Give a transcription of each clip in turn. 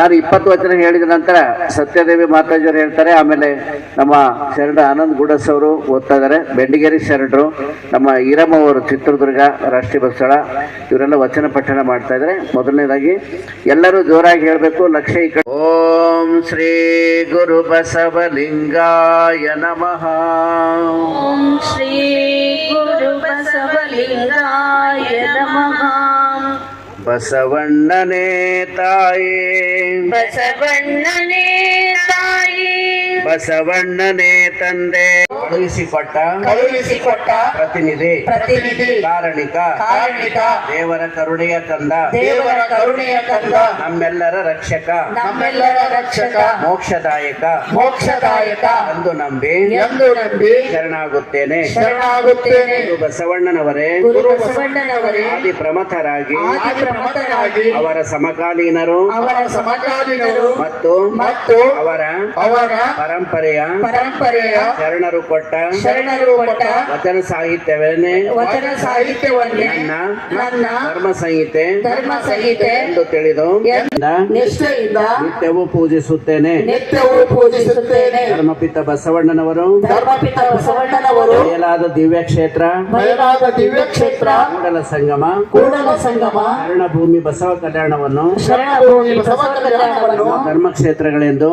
ನಾನು ಇಪ್ಪತ್ತು ವಚನ ಹೇಳಿದ ನಂತರ ಸತ್ಯದೇವಿ ಮಾತಾಜಿಯವರು ಹೇಳ್ತಾರೆ ಆಮೇಲೆ ನಮ್ಮ ಶರಣ ಆನಂದ್ ಗುಡಸ್ ಅವರು ಓದ್ತಾ ಇದ್ದಾರೆ ಬೆಂಡಿಗೇರಿ ಶರಣರು ನಮ್ಮ ಈರಮ್ಮ ಅವರು ಚಿತ್ರದುರ್ಗ ರಾಷ್ಟ್ರೀಯ ಬಸ್ಸಳ ಸ್ಥಳ ಇವರೆಲ್ಲ ವಚನ ಪಠಣ ಮಾಡ್ತಾ ಇದ್ದಾರೆ. ಮೊದಲನೇದಾಗಿ ಎಲ್ಲರೂ ಜೋರಾಗಿ ಹೇಳಬೇಕು ಲಕ್ಷ ಈ ಕಡೆ. ಓಂ ಶ್ರೀ ಗುರು ಬಸವಲಿಂಗಾಯ ನಮಃ. ಓಂ ಶ್ರೀ ಗುರು ಬಸವಲಿಂಗಾಯ ನಮಃ. ಬಸವಣ್ಣನೇ ತಾಯೇ ಬಸವಣ್ಣನೇ ತಾಯಿ ಬಸವಣ್ಣನೇ ತಂದೆ. ಕಳುಹಿಸಿಕೊಟ್ಟ ಕಳುಹಿಸಿಕೊಟ್ಟ ಪ್ರತಿನಿಧಿ. ಪ್ರತಿನಿಧಿ. ಕಾರಣಿಕ. ಕಾರಣಿಕ. ದೇವರ ಕರುಣೆಯ ತಂದ. ದೇವರ ಕರುಣೆಯ ತಂದ. ನಮ್ಮೆಲ್ಲರ ರಕ್ಷಕ. ನಮ್ಮೆಲ್ಲರ ರಕ್ಷಕ. ಮೋಕ್ಷದಾಯಕ. ಮೋಕ್ಷದಾಯಕ. ಎಂದು ನಂಬಿ. ಎಂದು ನಂಬಿ. ಶರಣಾಗುತ್ತೇನೆ. ಶರಣಾಗುತ್ತೇನೆ. ಬಸವಣ್ಣನವರೇ. ಗುರು ಬಸವಣ್ಣನವರೇ. ಆದಿ ಪ್ರಮಥರಾಗಿ. ಆದಿ ಪ್ರಮಥರಾಗಿ. ಅವರ ಸಮಕಾಲೀನರು. ಅವರ ಸಮಕಾಲೀನರು. ಮತ್ತು ಮತ್ತು ಅವರ ಅವರ ಪರಂಪರೆಯ ಪರಂಪರೆಯ ಶರಣರು ಕೊಟ್ಟ ಶರಣರು ಕೊಟ್ಟ ವಚನ ಸಾಹಿತ್ಯವನ್ನೇ ವಚನ ಸಾಹಿತ್ಯವನ್ನೇ ನನ್ನ ಧರ್ಮ ಸಂಹಿತೆ ಧರ್ಮ ಸಂಹಿತೆ ಎಂದು ತಿಳಿದು ನಿಷ್ಠೆಯಿಂದ ನಿತ್ಯವೂ ಪೂಜಿಸುತ್ತೇನೆ. ನಿತ್ಯವೂ ಪೂಜಿಸುತ್ತೇನೆ. ಧರ್ಮಪಿತ ಬಸವಣ್ಣನವರು ಧರ್ಮಪಿತ ಬಸವಣ್ಣನವರು ಮೇಲಾದ ದಿವ್ಯ ಕ್ಷೇತ್ರ ಬಯಲಾದ ದಿವ್ಯ ಕ್ಷೇತ್ರ ಕೂಡಲ ಸಂಗಮ ಕೂಡಲ ಸಂಗಮ ಭೂಮಿ ಬಸವ ಕಲ್ಯಾಣವನ್ನು ಶರಣಭೂಮಿ ಬಸವ ಕಲ್ಯಾಣವನ್ನು ಧರ್ಮ ಕ್ಷೇತ್ರಗಳೆಂದು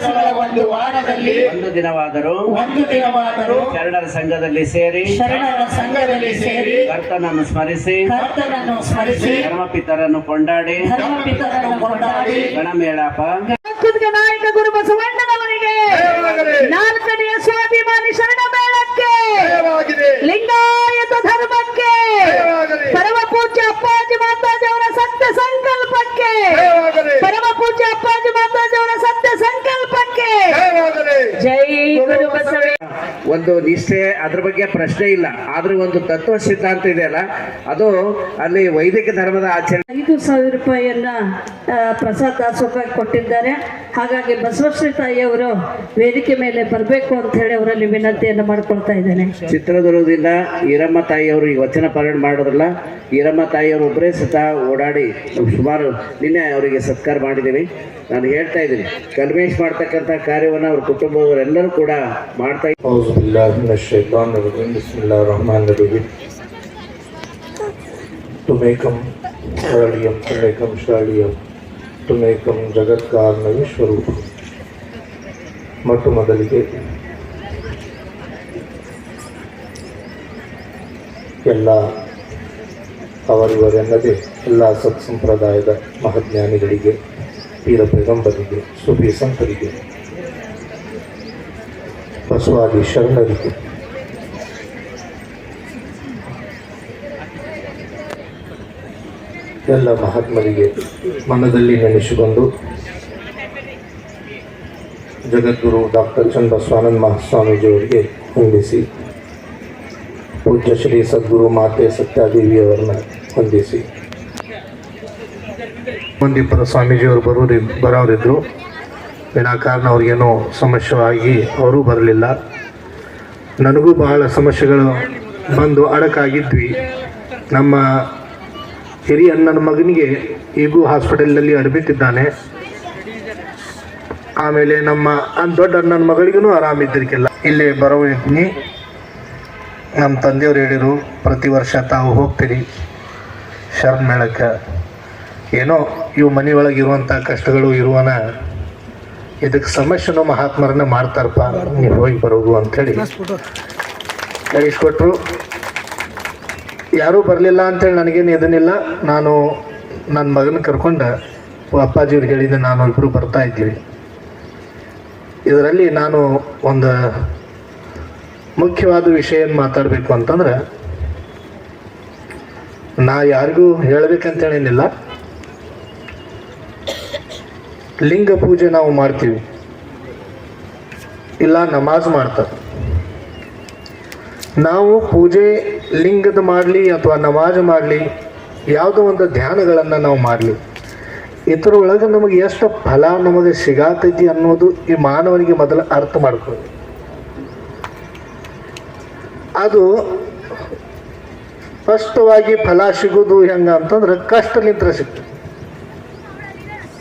ದಿವಸಗಳ ಒಂದು ವಾರದಲ್ಲಿ ಒಂದು ದಿನವಾದರೂ ಒಂದು ದಿನವಾದರೂ ಶರಣರ ಸಂಘದಲ್ಲಿ ಸೇರಿ ಶರಣರ ಸಂಘದಲ್ಲಿ ಸೇರಿ ಕರ್ತನನ್ನು ಸ್ಮರಿಸಿ ಕರ್ತನನ್ನು ಸ್ಮರಿಸಿ ಧರ್ಮಪಿತರನ್ನು ಕೊಂಡಾಡಿ ಧರ್ಮಪಿತರನ್ನು ಕೊಂಡಾಡಿ ಗಣಮೇಳಾಪ ನಾಯಕ ಗುರು ಬಸವಣ್ಣನವರಿಗೆ ನಾಲ್ಕನೆಯ ಸ್ವಾಭಿಮಾನಿ ಶರಣ ಮೇಳಕ್ಕೆ ಲಿಂಗಾಯತ ಧರ್ಮಕ್ಕೆ ಪರಮ ಪೂಜ್ಯ ಅಪ್ಪಾಜಿ ಮಾತಾಜಿ ಅವರ ಸತ್ಯ ಸಂಕಲ್ಪಕ್ಕೆ ಪರಮ ಪೂಜ್ಯ ಅಪ್ಪಾಜಿ ಮಾತಾಜಿ ಅವರ ಸತ್ಯ ಸಂಕಲ್ಪಕ್ಕೆ ಜೈ ಗುರು ಬಸವೇ. ಒಂದು ನಿಷ್ಠೆ ಅದ್ರ ಬಗ್ಗೆ ಪ್ರಶ್ನೆ ಇಲ್ಲ. ಆದ್ರೆ ಒಂದು ತತ್ವ ಸಿದ್ಧಾಂತ ಇದೆಯಲ್ಲ ಅದು ಅಲ್ಲಿ ವೈದಿಕ ಧರ್ಮದ ಆಚರಣೆ ಐದು ಸಾವಿರ ರೂಪಾಯಿಯನ್ನ ಪ್ರಸಾದ ಕೊಟ್ಟಿದ್ದಾರೆ. ಹಾಗಾಗಿ ಬಸವಶ್ರೀ ತಾಯಿಯವರು ವೇದಿಕೆ ಮೇಲೆ ಬರಬೇಕು ಅಂತ ಹೇಳಿ ಅವರಲ್ಲಿ ವಿನಂತಿಯನ್ನು ಮಾಡ್ಕೊಳ್ತಾ ಇದ್ದೇನೆ. ಚಿತ್ರದುರ್ಗದಿಂದ ಈರಮ್ಮ ತಾಯಿಯವರು ಈ ವಚನ ಪಾಲನೆ ಮಾಡೋದ್ರಲ್ಲ ಈರಮ್ಮ ತಾಯಿಯವರು ಒಬ್ಬರೇ ಸತ ಓಡಾಡಿ ಸುಮಾರು ನಿನ್ನೆ ಅವರಿಗೆ ಸತ್ಕಾರ ಮಾಡಿದ್ದೀವಿ. ನಾನು ಹೇಳ್ತಾ ಇದ್ದೀನಿ ಕಲ್ಮೇಶ್ ಮಾಡ್ತಕ್ಕಂಥ ಕಾರ್ಯವನ್ನು ಅವ್ರ ಕುಟುಂಬದವರೆಲ್ಲರೂ ಕೂಡ ಮಾಡ್ತಾ ಇದ್ದಾರೆ. துமேகம் ಅಷ್ಟಮೇಕಂ ಜಗತ್ಕಾರಣ ವಿಶ್ವರೂಪ. ಮೊಟ್ಟ ಮೊದಲಿಗೆ ಎಲ್ಲ ಅವರಿವರೆನ್ನದೇ ಎಲ್ಲ ಸತ್ಸಂಪ್ರದಾಯದ ಸಂಪ್ರದಾಯದ ಮಹಾಜ್ಞಾನಿಗಳಿಗೆ ಪೈಗಂಬರಿಗೆ ಸುಭಿ ಸಂತರಿಗೆ, ಬಸವಾದಿ ಶರಣರಿಗೆ ಎಲ್ಲ ಮಹಾತ್ಮರಿಗೆ ಮನದಲ್ಲಿ ನೆನೆಸಿಕೊಂಡು ಜಗದ್ಗುರು ಡಾಕ್ಟರ್ ಚಂದ್ರಸ್ವಾನಂದ ಮಹಾಸ್ವಾಮೀಜಿಯವರಿಗೆ ವಂದಿಸಿ ಪೂಜ್ಯ ಶ್ರೀ ಸದ್ಗುರು ಮಾತೆ ಸತ್ಯಾದೇವಿಯವರನ್ನ ವಂದಿಸಿ. ಒಂದಿಬ್ಬರು ಸ್ವಾಮೀಜಿಯವರು ಬರೋರಿ ಬರೋರಿದ್ರು. ವಿನಾಕಾರಣ ಅವ್ರಿಗೇನೋ ಸಮಸ್ಯೆ ಆಗಿ ಅವರೂ ಬರಲಿಲ್ಲ. ನನಗೂ ಬಹಳ ಸಮಸ್ಯೆಗಳು ಬಂದು ಅಡಕಾಗಿದ್ವಿ. ನಮ್ಮ ಹಿರಿಯ ಅಣ್ಣನ ಮಗನಿಗೆ ಈಗೂ ಹಾಸ್ಪಿಟಲ್ನಲ್ಲಿ ಅಡ್ಮಿಟ್ ಇದ್ದಾನೆ ಆಮೇಲೆ ನಮ್ಮ ದೊಡ್ಡ ಅಣ್ಣನ ಮಗಳಿಗೂ ಆರಾಮಿದ್ದರಿಗೆಲ್ಲ ಇಲ್ಲಿ ಬರೋ ಇದ್ನಿ. ನಮ್ಮ ತಂದೆಯವರು ಹೇಳಿರು ಪ್ರತಿ ವರ್ಷ ತಾವು ಹೋಗ್ತೀರಿ. ಶರಣ ಮೇಳಕ್ಕೆ. ಏನೋ ಇವು ಮನೆಯೊಳಗೆ ಇರುವಂಥ ಕಷ್ಟಗಳು ಇರುವನ ಇದಕ್ಕೆ ಸಮಸ್ಯೆನೂ ಮಹಾತ್ಮರನ್ನ ಮಾಡ್ತಾರಪ್ಪ ನೀವು ಹೋಗಿ ಬರೋದು ಅಂಥೇಳಿ ಕಳಿಸ್ಕೊಟ್ರು. ಯಾರೂ ಬರಲಿಲ್ಲ ಅಂತೇಳಿ ನನಗೇನು ಇದನ್ನಿಲ್ಲ. ನಾನು ನನ್ನ ಮಗನ ಕರ್ಕೊಂಡು ಅಪ್ಪಾಜಿಯವ್ರಿಗೆ ಹೇಳಿದ್ದೆ, ನಾನು ಇಬ್ಬರು ಬರ್ತಾ ಇದ್ದೀವಿ ಇದರಲ್ಲಿ ನಾನು ಒಂದು ಮುಖ್ಯವಾದ ವಿಷಯ ಏನು ಮಾತಾಡಬೇಕು ಅಂತಂದ್ರೆ, ನಾ ಯಾರಿಗೂ ಹೇಳಬೇಕಂತೇಳೇನಿಲ್ಲ ಲಿಂಗ ಪೂಜೆ ನಾವು ಮಾಡ್ತೀವಿ. ಇಲ್ಲ, ನಮಾಜ್ ಮಾಡ್ತಾರೆ. ನಾವು ಪೂಜೆ ಲಿಂಗದ ಮಾಡಲಿ ಅಥವಾ ನಮಾಜ್ ಮಾಡಲಿ, ಯಾವುದೋ ಒಂದು ಧ್ಯಾನಗಳನ್ನು ನಾವು ಮಾಡಲಿ. ಇದರೊಳಗೆ ನಮಗೆ ಎಷ್ಟು ಫಲ ನಮಗೆ ಸಿಗಾತೈತಿ ಅನ್ನೋದು ಈ ಮಾನವನಿಗೆ ಮೊದಲು ಅರ್ಥ ಮಾಡ್ಕೊಳ್ಳಿ. ಅದು ಸ್ಪಷ್ಟವಾಗಿ ಫಲ ಸಿಗೋದು ಹೆಂಗ ಅಂತಂದ್ರೆ ಕಷ್ಟಲಿಂತ್ರ ಸಿಗ್ತದೆ.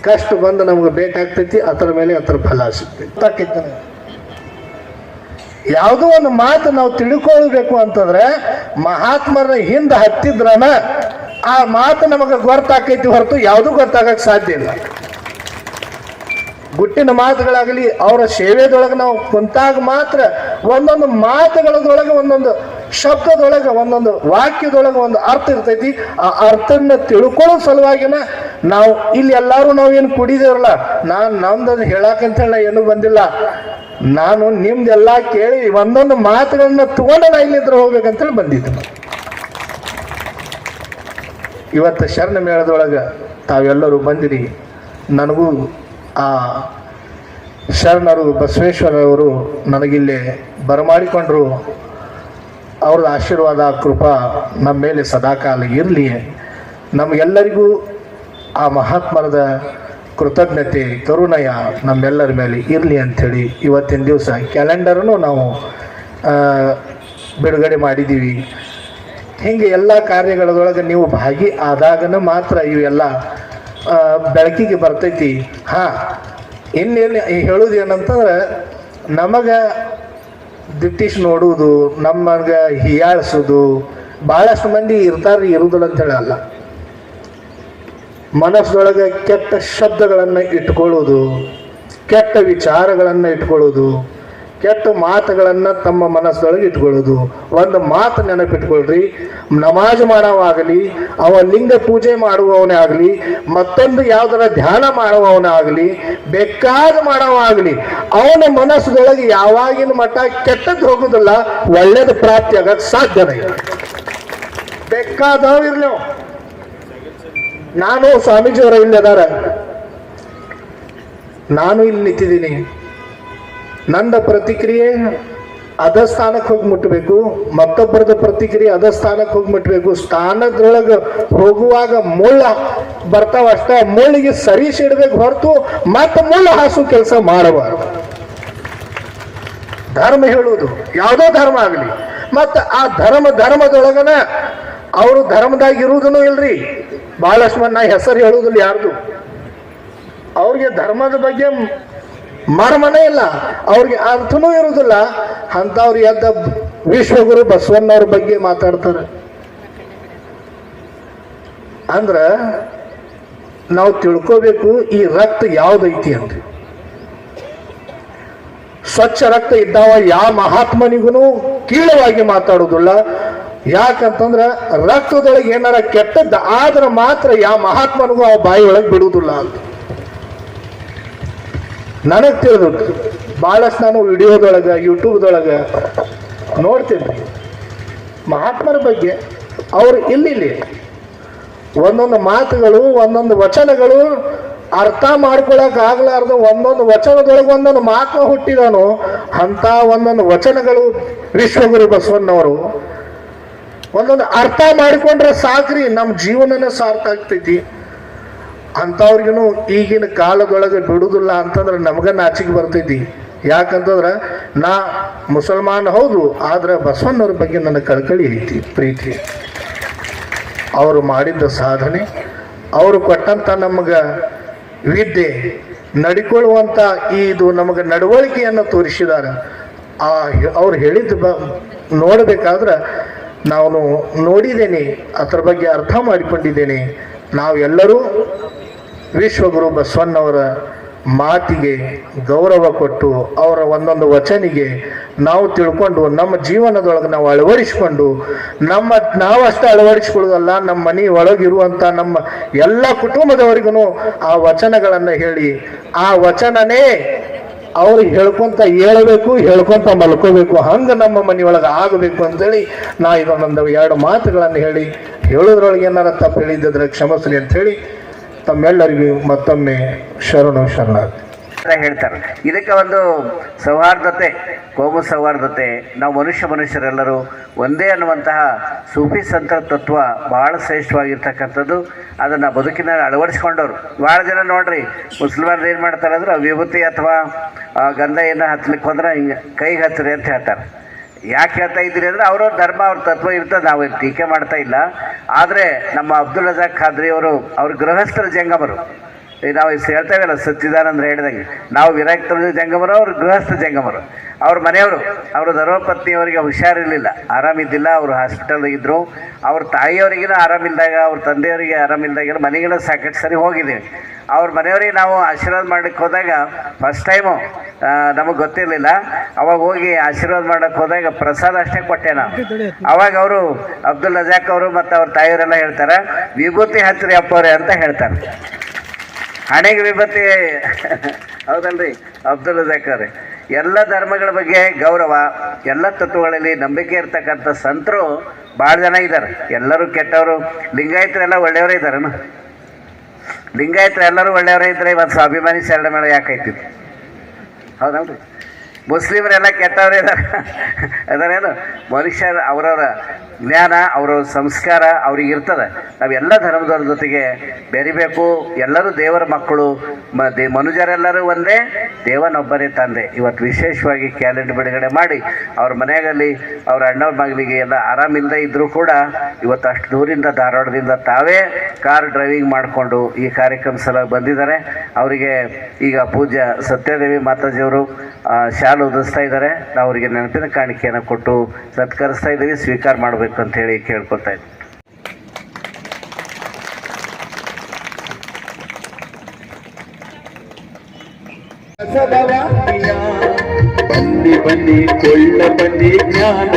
ಕಷ್ಟ ಬಂದು ನಮ್ಗೆ ಬೇಕಾಗ್ತೈತಿ, ಅದರ ಮೇಲೆ ಅದರ ಫಲ ಸಿಗ್ತೈತಿ. ಯಾವುದೋ ಒಂದು ಮಾತು ನಾವು ತಿಳ್ಕೊಳ್ಬೇಕು ಅಂತಂದ್ರೆ ಮಹಾತ್ಮರ ಹಿಂದೆ ಹತ್ತಿದ್ರನ ಆ ಮಾತು ನಮಗೆ ಗೊತ್ತಾಕೈತಿ ಹೊರತು ಯಾವುದೂ ಗೊತ್ತಾಗಕ್ಕೆ ಸಾಧ್ಯ ಇಲ್ಲ. ಗುಟ್ಟಿನ ಮಾತುಗಳಾಗಲಿ, ಅವರ ಸೇವೆದೊಳಗೆ ನಾವು ಕುಂತಾಗ ಮಾತ್ರ ಒಂದೊಂದು ಮಾತುಗಳದೊಳಗೆ ಒಂದೊಂದು ಶಬ್ದದೊಳಗೆ ಒಂದೊಂದು ವಾಕ್ಯದೊಳಗೆ ಒಂದು ಅರ್ಥ ಇರ್ತೈತಿ. ಆ ಅರ್ಥನ ತಿಳ್ಕೊಳ್ಳೋ ಸಲುವಾಗಿನ ನಾವು ಇಲ್ಲಿ ಎಲ್ಲರೂ ನಾವು ಏನು ಕುಡಿದೇವಲ್ಲ ನಾನು ನಮ್ದು ಹೇಳ ಏನು ಬಂದಿಲ್ಲ. ನಾನು ನಿಮ್ದೆಲ್ಲ ಕೇಳಿ ಒಂದೊಂದು ಮಾತುಗಳನ್ನ ತಗೊಂಡು ನಾ ಇಲ್ಲಿದ್ರೆ ಹೋಗ್ಬೇಕಂತೇಳಿ ಬಂದಿದ್ದೆ. ಇವತ್ತು ಶರಣ ಮೇಳದೊಳಗೆ ತಾವೆಲ್ಲರೂ ಬಂದಿರಿ. ನನಗೂ ಆ ಶರಣರು ಬಸವೇಶ್ವರವರು ನನಗಿಲ್ಲಿ ಬರಮಾಡಿಕೊಂಡ್ರು. ಅವ್ರದ್ದು ಆಶೀರ್ವಾದ, ಕೃಪಾ ನಮ್ಮ ಮೇಲೆ ಸದಾಕಾಲ ಇರಲಿ. ನಮಗೆಲ್ಲರಿಗೂ ಆ ಮಹಾತ್ಮರದ ಕೃತಜ್ಞತೆ, ಕರುಣಯ ನಮ್ಮೆಲ್ಲರ ಮೇಲೆ ಇರಲಿ ಅಂಥೇಳಿ ಇವತ್ತಿನ ದಿವಸ ಕ್ಯಾಲೆಂಡರನ್ನು ನಾವು ಬಿಡುಗಡೆ ಮಾಡಿದ್ದೀವಿ. ಹಿಂಗೆ ಎಲ್ಲ ಕಾರ್ಯಗಳದೊಳಗೆ ನೀವು ಭಾಗಿ ಆದಾಗನೂ ಮಾತ್ರ ಇವೆಲ್ಲ ಬೆಳಕಿಗೆ ಬರ್ತೈತಿ. ಹಾಂ, ಇನ್ನೇನು ಹೇಳೋದು ಏನಂತಂದ್ರೆ ನಮಗೆ ದಿಟ್ಟಿಸ್ ನೋಡುವುದು ನಮಗೆ ಹೀಯಾಳಿಸೋದು ಭಾಳಷ್ಟು ಮಂದಿ ಇರ್ತಾರೆ ಇರುವುದಿಲ್ಲ ಅಂತೇಳಿ ಅಲ್ಲ. ಮನಸ್ಸೊಳಗೆ ಕೆಟ್ಟ ಶಬ್ದಗಳನ್ನು ಇಟ್ಕೊಳ್ಳೋದು, ಕೆಟ್ಟ ವಿಚಾರಗಳನ್ನು ಇಟ್ಕೊಳ್ಳೋದು, ಕೆಟ್ಟ ಮಾತುಗಳನ್ನು ತಮ್ಮ ಮನಸ್ಸೊಳಗೆ ಇಟ್ಕೊಳ್ಳೋದು ಒಂದು ಮಾತು ನೆನಪಿಟ್ಕೊಳ್ರಿ, ನಮಾಜ್ ಮಾಡೋವಾಗಲಿ, ಅವ ಲಿಂಗ ಪೂಜೆ ಮಾಡುವವನೇ ಆಗಲಿ, ಮತ್ತೊಂದು ಯಾವುದರ ಧ್ಯಾನ ಮಾಡುವವನೇ ಆಗಲಿ, ಬೇಕಾದ ಮಾಡೋವಾಗಲಿ, ಅವನ ಮನಸ್ಸದೊಳಗೆ ಯಾವಾಗಿನ ಮಟ್ಟ ಕೆಟ್ಟದ್ದು ಹೋಗೋದಿಲ್ಲ, ಒಳ್ಳೇದು ಪ್ರಾಪ್ತಿ ಆಗಕ್ಕೆ ಸಾಧ್ಯನೇ ಬೇಕಾದವ ಇರ್ಲಿ. ನಾನು ಸ್ವಾಮೀಜಿಯವರ ಇಲ್ಲಿ ಅದಾರ ನಾನು ಇಲ್ಲಿ ನಿಂತಿದ್ದೀನಿ. ನನ್ನ ಪ್ರತಿಕ್ರಿಯೆ ಅದ ಸ್ಥಾನಕ್ಕೆ ಹೋಗಿ ಮುಟ್ಟಬೇಕು ಮತ್ತೊಬ್ಬರದ ಪ್ರತಿಕ್ರಿಯೆ ಅದ ಸ್ಥಾನಕ್ಕೆ ಹೋಗಿ ಮುಟ್ಟಬೇಕು ಸ್ಥಾನದೊಳಗೆ ಹೋಗುವಾಗ ಮುಳ್ಳ ಬರ್ತಾವ ಅಷ್ಟ ಮುಳ್ಳಿಗೆ ಸರಿಸಿಡ್ಬೇಕು ಹೊರತು ಮತ್ತೆ ಮುಳ್ಳ ಹಾಸು ಕೆಲಸ ಮಾಡಬಾರದು ಧರ್ಮ ಹೇಳುವುದು, ಯಾವುದೋ ಧರ್ಮ ಆಗಲಿ. ಮತ್ತು ಆ ಧರ್ಮ, ಧರ್ಮದೊಳಗನ ಅವರು ಧರ್ಮದಾಗ ಇರುವುದನ್ನು ಇಲ್ರಿ. ನಾ ಹೆಸರು ಹೇಳುವುದಿಲ್ಲ ಯಾರ್ದು? ಅವ್ರಿಗೆ ಧರ್ಮದ ಬಗ್ಗೆ ಮರ್ಮನೇ ಇಲ್ಲ. ಅವ್ರಿಗೆ ಅರ್ಥನೂ ಇರುವುದಿಲ್ಲ. ಅಂಥವ್ರು ಎದ್ದ ವಿಶ್ವಗುರು ಬಸವಣ್ಣವ್ರ ಬಗ್ಗೆ ಮಾತಾಡ್ತಾರೆ. ಅಂದ್ರೆ ನಾವು ತಿಳ್ಕೋಬೇಕು ಈ ರಕ್ತ ಯಾವ್ದೈತಿ ಅಂತ. ಸ್ವಚ್ಛ ರಕ್ತ ಇದ್ದಾವ ಯಾವ ಮಹಾತ್ಮನಿಗೂ ಕೀಳವಾಗಿ ಮಾತಾಡೋದಿಲ್ಲ ಯಾಕಂತಂದ್ರ ರಕ್ತದೊಳಗೆ ಏನಾರ ಕೆಟ್ಟದ್ದ ಆದ್ರೆ ಮಾತ್ರ ಯಾವ ಮಹಾತ್ಮನಿಗೂ ಆ ಬಾಯಿ ಒಳಗೆ ಬಿಡುವುದಿಲ್ಲ ಅಂತ. ನನಗೆ ತಿಳಿದು ಭಾಳಷ್ಟು ನಾನು ವಿಡಿಯೋದೊಳಗೆ, ಯೂಟ್ಯೂಬ್ದೊಳಗೆ ನೋಡ್ತೀನಿ. ಮಹಾತ್ಮರ ಬಗ್ಗೆ ಅವರು ಇಲ್ಲಿ ಒಂದೊಂದು ಮಾತುಗಳು, ಒಂದೊಂದು ವಚನಗಳು ಅರ್ಥ ಮಾಡ್ಕೊಳಕ್ ಆಗ್ಲಾರ್ದು ಒಂದೊಂದು ವಚನದೊಳಗೆ ಒಂದೊಂದು ಮಾತು ಹುಟ್ಟಿದನು. ಅಂತ ಒಂದೊಂದು ವಚನಗಳು ವಿಶ್ವಗುರು ಬಸವಣ್ಣವರು ಒಂದೊಂದು ಅರ್ಥ ಮಾಡಿಕೊಂಡ್ರೆ ಸಾಕ್ರಿ ನಮ್ಮ ಜೀವನನ ಸಾರ್ಥ ಆಗ್ತೈತಿ. ಅಂಥವ್ರಿಗೂ ಈಗಿನ ಕಾಲದೊಳಗೆ ಬಿಡುದಿಲ್ಲ ಅಂತಂದ್ರೆ ನಮಗ ನಾಚಿಕೆ ಬರ್ತೈತಿ. ಯಾಕಂತಂದ್ರೆ, ನಾ ಮುಸಲ್ಮಾನ್ ಹೌದು, ಆದ್ರೆ ಬಸವಣ್ಣವ್ರ ಬಗ್ಗೆ ನನ್ನ ಕಳ್ಕಳಿ ಐತಿ, ಪ್ರೀತಿ. ಅವರು ಮಾಡಿದ್ದ ಸಾಧನೆ, ಅವರು ಕೊಟ್ಟಂತ ನಮಗೆ ವಿದ್ಯೆ ನಡಿಕೊಳ್ಳುವಂಥ ಇದು ನಮಗೆ ನಡವಳಿಕೆಯನ್ನು ತೋರಿಸಿದ್ದಾರೆ ಆ ಅವ್ರು ಹೇಳಿದ್ದು ಬ ನೋಡಬೇಕಾದ್ರೆ ನಾನು ನೋಡಿದ್ದೇನೆ, ಅದರ ಬಗ್ಗೆ ಅರ್ಥ ಮಾಡಿಕೊಂಡಿದ್ದೇನೆ. ನಾವೆಲ್ಲರೂ ವಿಶ್ವಗುರು ಬಸವಣ್ಣವರ ಮಾತಿಗೆ ಗೌರವ ಕೊಟ್ಟು ಅವರ ಒಂದೊಂದು ವಚನಿಗೆ ನಾವು ತಿಳ್ಕೊಂಡು ನಮ್ಮ ಜೀವನದೊಳಗೆ ನಾವು ಅಳವಡಿಸಿಕೊಂಡು, ನಮ್ಮ ನಾವಷ್ಟೇ ಅಳವಡಿಸ್ಕೊಳ್ಳೋದಲ್ಲ, ನಮ್ಮ ಮನೆ ಒಳಗಿರುವಂಥ ನಮ್ಮ ಎಲ್ಲ ಕುಟುಂಬದವರಿಗೂ ಆ ವಚನಗಳನ್ನು ಹೇಳಿ, ಆ ವಚನನೇ ಅವ್ರು ಹೇಳ್ಕೊಂತ ಹೇಳ್ಬೇಕು, ಹೇಳ್ಕೊಂತ ಮಲ್ಕೋಬೇಕು, ಹಂಗೆ ನಮ್ಮ ಮನೆಯೊಳಗೆ ಆಗಬೇಕು ಅಂತೇಳಿ ನಾ ಇದೊಂದೊಂದು ಎರಡು ಮಾತುಗಳನ್ನು ಹೇಳಿ, ಹೇಳೋದ್ರೊಳಗೆ ಏನಾರ ತಪ್ಪು ಹೇಳಿದ್ದಿದ್ರೆ ಕ್ಷಮಿಸಲಿ ಅಂತ ಹೇಳಿ ತಮ್ಮೆಲ್ಲರಿಗೂ ಮತ್ತೊಮ್ಮೆ ಶರಣು ಶರಣಾರ್ಥಿ ಅಂತ ಹೇಳ್ತಾರೆ. ಇದಕ್ಕೆ ಒಂದು ಸೌಹಾರ್ದತೆ, ಕೋಮು ಸೌಹಾರ್ದತೆ. ನಾವು ಮನುಷ್ಯ ಮನುಷ್ಯರೆಲ್ಲರೂ ಒಂದೇ ಅನ್ನುವಂತಹ ಸೂಫಿ ಸಂತರ ತತ್ವ ಬಹಳ ಶ್ರೇಷ್ಠವಾಗಿರ್ತಕ್ಕಂಥದ್ದು. ಅದನ್ನು ಬದುಕಿನ ಅಳವಡಿಸ್ಕೊಂಡವ್ರು. ಭಾಳ ಜನ ನೋಡ್ರಿ, ಮುಸಲ್ಮಾನರು ಏನು ಮಾಡ್ತಾರೆ ಅಂದ್ರೆ ವಿಭೂತಿ ಅಥವಾ ಗಂಧ ಏನೋ ಹಚ್ಲಿಕ್ಕೆ ಹೋದ್ರೆ ಹಿಂಗೆ ಕೈಗೆ ಹಚ್ಚಿರಿ ಅಂತ ಹೇಳ್ತಾರೆ. ಯಾಕೆ ಹೇಳ್ತಾ ಇದ್ದೀರಿ ಅಂದರೆ, ಅವರವ್ರ ಧರ್ಮ, ಅವ್ರ ತತ್ವ ಇರ್ತದೆ. ನಾವು ಟೀಕೆ ಮಾಡ್ತಾ ಇಲ್ಲ. ಆದರೆ ನಮ್ಮ ಅಬ್ದುಲ್ ರಜಾಕ್ ಖಾದ್ರಿ ಅವರು, ಅವ್ರ ಗೃಹಸ್ಥರ ಜಂಗಮರು. ನಾವು ಹೇಳ್ತೇವಲ್ಲ, ಸಚ್ಚಿದಾನಂದ್ರ ಹೇಳಿದಂಗೆ. ನಾವು ವಿರಕ್ತರ ಜಂಗಮರು, ಅವ್ರ ಗೃಹಸ್ಥ ಜಂಗಮರು. ಅವ್ರ ಮನೆಯವರು, ಅವರು ಧರ್ಮಪತ್ನಿಯವರಿಗೆ ಹುಷಾರಿರಲಿಲ್ಲ. ಆರಾಮಿದ್ದಿಲ್ಲ, ಅವರು ಹಾಸ್ಪಿಟಲ್ ಇದ್ದರು ಅವ್ರ ತಾಯಿಯವರಿಗಿನ ಆರಾಮಿಲ್ದಾಗ, ಅವ್ರ ತಂದೆಯವರಿಗೆ ಆರಾಮಿಲ್ದಾಗೆಲ್ಲ ಮನೆಗೆಲ್ಲ ಸಾಕಷ್ಟು ಸರಿ ಹೋಗಿದ್ದೀವಿ. ಅವ್ರ ಮನೆಯವರಿಗೆ ನಾವು ಆಶೀರ್ವಾದ ಮಾಡಕ್ಕೆ ಹೋದಾಗ ಫಸ್ಟ್ ಟೈಮು ನಮಗೆ ಗೊತ್ತಿರಲಿಲ್ಲ. ಅವಾಗ ಹೋಗಿ ಆಶೀರ್ವಾದ ಮಾಡಕ್ಕೆ ಹೋದಾಗ, ಪ್ರಸಾದ ಅಷ್ಟೇ ಕೊಟ್ಟೆ ನಾವು. ಅವಾಗ ಅವರು ಅಬ್ದುಲ್ ರಜಾಕ್ ಅವರು ಮತ್ತು ಅವ್ರ ತಾಯಿಯವರೆಲ್ಲ ಹೇಳ್ತಾರೆ, ವಿಭೂತಿ ಹಚ್ಚಿರಿ ಅಪ್ಪವ್ರೆ ಅಂತ ಹೇಳ್ತಾರೆ. ಹಣೆಗೆ ವಿಭತಿ ಹೌದಲ್ರಿ? ಅಬ್ದುಲ್ ಜಕರ್ ಎಲ್ಲ ಧರ್ಮಗಳ ಬಗ್ಗೆ ಗೌರವ, ಎಲ್ಲ ತತ್ವಗಳಲ್ಲಿ ನಂಬಿಕೆ ಇರ್ತಕ್ಕಂಥ ಸಂತರು ಭಾಳ ಜನ ಇದ್ದಾರೆ ಎಲ್ಲರೂ ಕೆಟ್ಟವರು. ಲಿಂಗಾಯತರೆಲ್ಲ ಒಳ್ಳೆಯವರೇ ಇದ್ದಾರೇನು ಲಿಂಗಾಯತರು ಎಲ್ಲರೂ ಒಳ್ಳೆಯವರೇ ಇದ್ರೆ ಇವತ್ತು ಸ್ವಾಭಿಮಾನಿ ಶರಣ ಮೇಳ ಯಾಕಾಯ್ತಿತ್ತು ಹೌದಲ್ರಿ? ಮುಸ್ಲಿಮರೆಲ್ಲ ಕೆಟ್ಟವರೇ ಇದ್ದಾರೆ ಅದರೇನು ಮನುಷ್ಯರ ಅವರವರ ಜ್ಞಾನ ಅವರವ್ರ ಸಂಸ್ಕಾರ ಅವ್ರಿಗೆ ಇರ್ತದೆ. ನಾವೆಲ್ಲ ಧರ್ಮದವ್ರ ಜೊತೆಗೆ ಬೆರಿಬೇಕು. ಎಲ್ಲರೂ ದೇವರ ಮಕ್ಕಳು. ಮ ದೇ ಮನುಜರೆಲ್ಲರೂ ಒಂದೇ ದೇವನೊಬ್ಬನೇ ತಂದೆ. ಇವತ್ತು ವಿಶೇಷವಾಗಿ ಕ್ಯಾಲೆಂಡರ್ ಬಿಡುಗಡೆ ಮಾಡಿ ಅವ್ರ ಮನೆಯಲ್ಲಿ ಅವ್ರ ಅಣ್ಣವ್ರ ಮಗನಿಗೆ ಎಲ್ಲ ಆರಾಮಿಲ್ಲದೆ ಇದ್ದರೂ ಕೂಡ ಇವತ್ತು ಅಷ್ಟು ದೂರಿಂದ ಧಾರವಾಡದಿಂದ ತಾವೇ ಕಾರ್ ಡ್ರೈವಿಂಗ್ ಮಾಡಿಕೊಂಡು ಈ ಕಾರ್ಯಕ್ರಮ ಸಲ ಬಂದಿದ್ದಾರೆ. ಅವರಿಗೆ ಈಗ ಪೂಜ್ಯ ಸತ್ಯದೇವಿ ಮಾತಾಜಿಯವರು ಆ, ಶಾಲು ಉದಿಸ್ತಾ ಇದ್ದಾರೆ. ನಾವು ಅವರಿಗೆ ನೆನಪಿನ ಕಾಣಿಕೆಯನ್ನು ಕೊಟ್ಟು ಸತ್ಕರಿಸ್ತಾ ಇದ್ದೀವಿ, ಸ್ವೀಕಾರ ಮಾಡಬೇಕು ಅಂತ ಹೇಳಿ ಕೇಳ್ಕೊತಾ ಇದ್ದೀವಿ ಬನ್ನಿ ಬನ್ನಿ ಕೊಳ್ಳ ಬನ್ನಿ ಜ್ಞಾನ